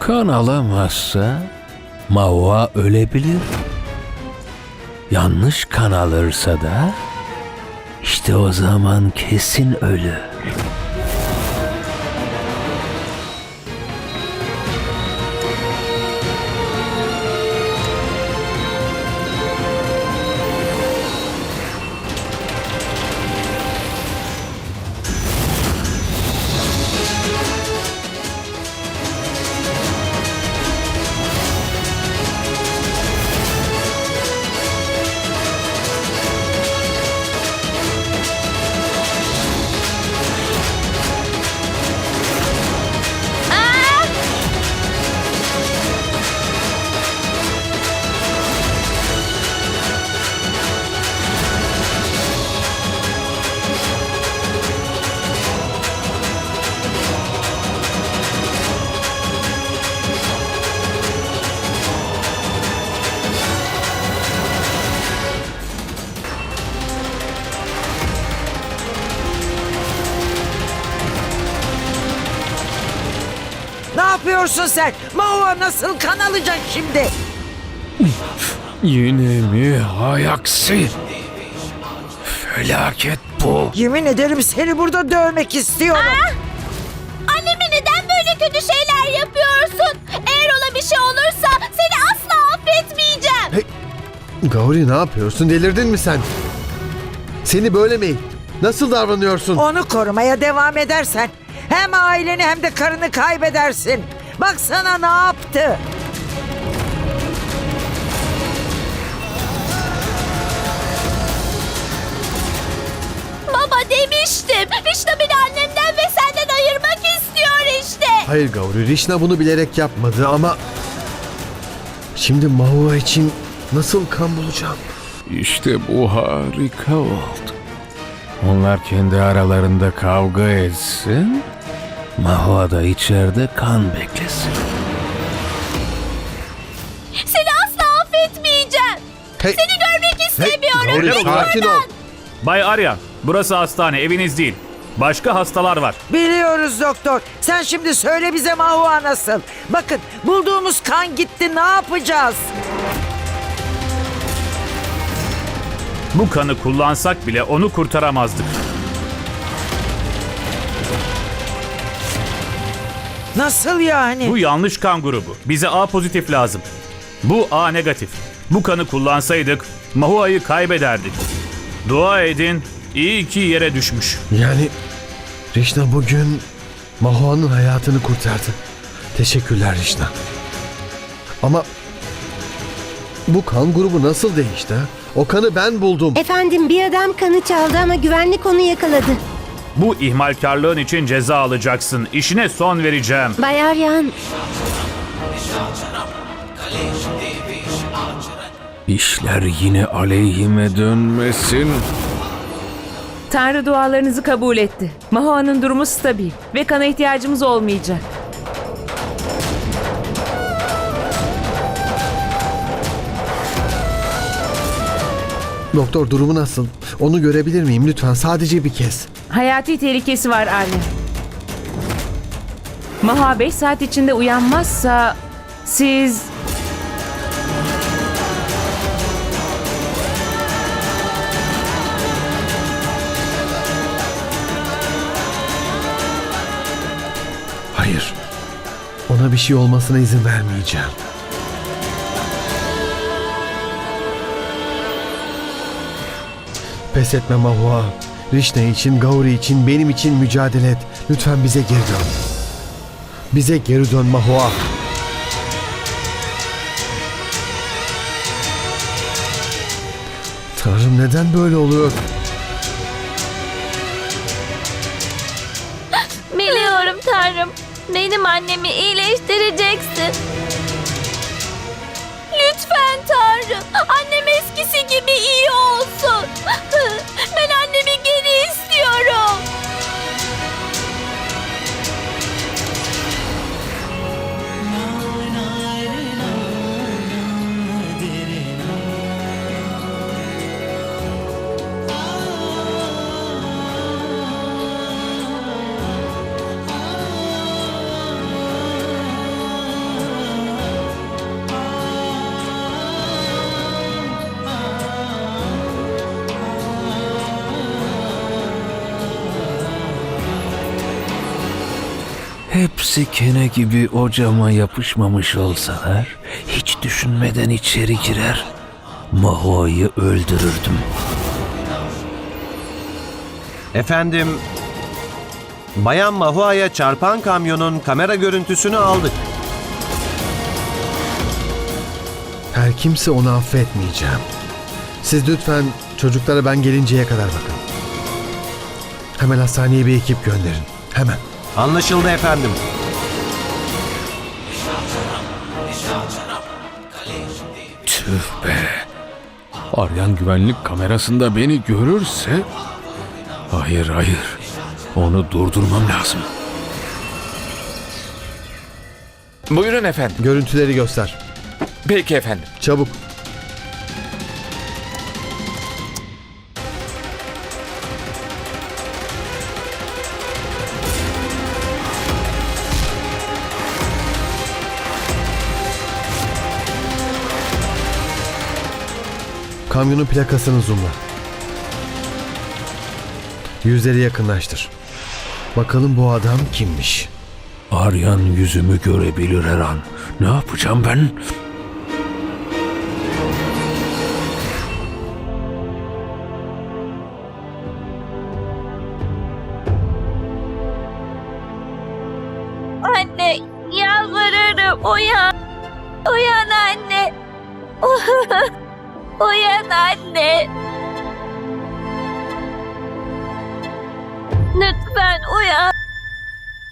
Kan alamazsa Mahua ölebilir. Yanlış kan alırsa da işte o zaman kesin ölür. Yapıyorsun sen? Mahua nasıl kan alacak şimdi? Yine mi hay aksi? Felaket bu. Yemin ederim seni burada dövmek istiyorum. Anneme neden böyle kötü şeyler yapıyorsun? Eğer ona bir şey olursa seni asla affetmeyeceğim. Gauri ne yapıyorsun? Delirdin mi sen? Seni böyle mi? Nasıl davranıyorsun? Onu korumaya devam edersen hem aileni hem de karını kaybedersin. Baksana ne yaptı? Baba demiştim. Rişna beni annemden ve senden ayırmak istiyor işte. Hayır Gauri, Rişna bunu bilerek yapmadı ama... Şimdi Mahua için nasıl kan bulacağım? İşte bu harika oldu. Onlar kendi aralarında kavga etsin. Mahua da içeride kan beklesin. Seni asla affetmeyeceğim. Hey, Seni görmek istemiyorum. Gauri Beni sakin ol. Bay Arya, burası hastane, eviniz değil. Başka hastalar var. Biliyoruz doktor. Sen şimdi söyle bize Mahua nasıl? Bakın bulduğumuz kan gitti ne yapacağız? Bu kanı kullansak bile onu kurtaramazdık. Nasıl yani? Bu yanlış kan grubu. Bize A pozitif lazım. Bu A negatif. Bu kanı kullansaydık Mahua'yı kaybederdik. Dua edin, iyi ki yere düşmüş. Yani Rişna bugün Mahua'nın hayatını kurtardı. Teşekkürler Rişna. Ama bu kan grubu nasıl değişti? ha? O kanı ben buldum. Efendim bir adam kanı çaldı ama güvenlik onu yakaladı. Bu ihmalkarlığın için ceza alacaksın. İşine son vereceğim. Bay Aryan, İşler yine aleyhime dönmesin. Tanrı dualarınızı kabul etti. Mahoa'nın durumu stabil ve kana ihtiyacımız olmayacak. Doktor durumu nasıl? Onu görebilir miyim lütfen sadece bir kez? Hayati tehlikesi var Arya. Maha 5 saat içinde uyanmazsa siz... Hayır. Ona bir şey olmasına izin vermeyeceğim. Pes etme Mahua. Rişna için, Gauri için, benim için mücadele et. Lütfen bize geri dön. Bize geri dön Mahua. Tanrım neden böyle oluyor? Biliyorum Tanrım. Benim annemi iyileştireceksin. Lütfen Tanrım. Annemi Hepsi kene gibi o cama yapışmamış olsalar hiç düşünmeden içeri girer. Mahua'yı öldürürdüm. Efendim, Bayan Mahua'ya çarpan kamyonun kamera görüntüsünü aldık. Her kimse onu affetmeyeceğim. Siz lütfen çocuklara ben gelinceye kadar bakın. Hemen hastaneye bir ekip gönderin. Hemen. Anlaşıldı efendim. Tüh be. Aryan güvenlik kamerasında beni görürse... Hayır hayır. Onu durdurmam lazım. Buyurun efendim. Görüntüleri göster. Peki efendim. Çabuk. Kamyonun plakasını zoomla. Yüzleri yakınlaştır. Bakalım bu adam kimmiş? Aryan yüzümü görebilir her an. Ne yapacağım ben? Anne yalvarırım uyan. Uyan anne. uyan anne. Lütfen uyan.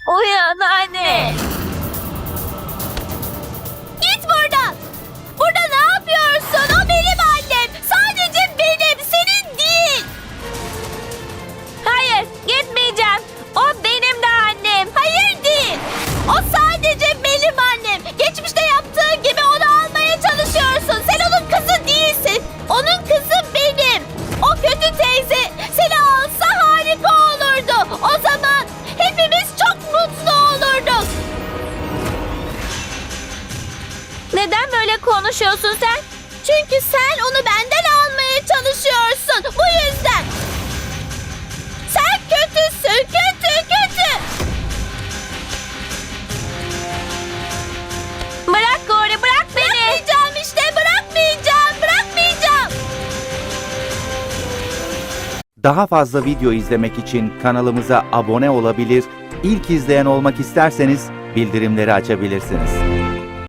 Uyan anne. Konuşuyorsun sen? Çünkü sen onu benden almaya çalışıyorsun. Bu yüzden. Sen kötüsün, kötü, kötü. Bırak Gori, bırak beni. Bırakmayacağım işte, bırakmayacağım, bırakmayacağım. Daha fazla video izlemek için kanalımıza abone olabilir, ilk izleyen olmak isterseniz bildirimleri açabilirsiniz.